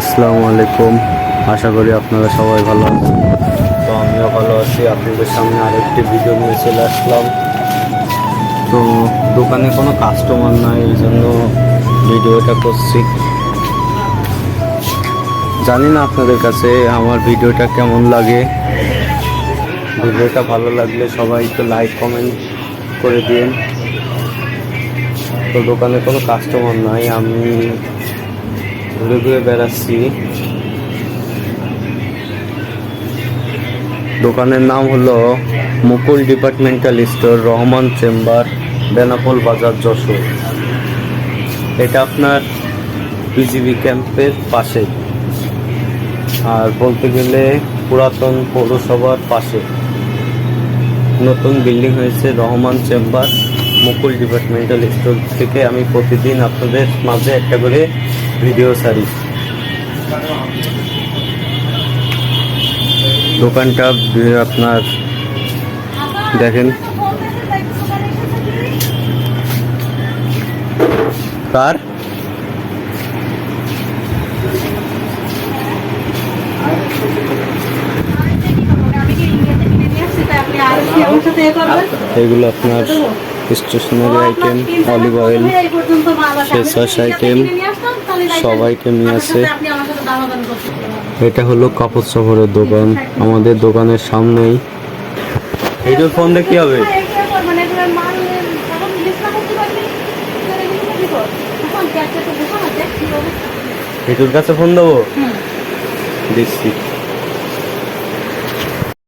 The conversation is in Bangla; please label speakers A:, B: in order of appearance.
A: আসসালামু আলাইকুম। আশা করি আপনারা সবাই ভালো আছেন। তো আমিও ভালো আছি। আপনাদের সামনে আরেকটি ভিডিও নিয়ে চলে আসলাম। তো দোকানে কোনো কাস্টমার নাই, এই জন্য ভিডিওটা করছি। জানি না আপনাদের কাছে আমার ভিডিওটা কেমন লাগে। ভিডিওটা ভালো লাগলে সবাই একটু লাইক কমেন্ট করে দিন তো দোকানে কোনো কাস্টমার নাই, আমি ঘুরে ঘুরে বেড়াচ্ছি। দোকানের নাম হলো Mukul departmental store, Rahman chamber, Benapole Bazar, Jessore. এটা আপনার পিজিবি ক্যাম্পের পাশে। আর বলতে গেলে পুরাতন পৌরসভার পাশে। নতুন বিল্ডিং হয়েছে Rahman chamber, Mukul departmental store থেকে আমি প্রতিদিন আপনাদের মাঝে একটা করে ভিডিও ছাড়ি দোকানটা বি- আপনার দেখেন কার এগুলো আপনার stationery item olive oil face wash item, সব নিয়ে আসে। এটা হলো কাপড় চোপড়ের দোকান। আমাদের দোকানের সামনেই। এইটার ফোন দেখি কি হবে? এটুর কাছে ফোন দেবো? দিচ্ছি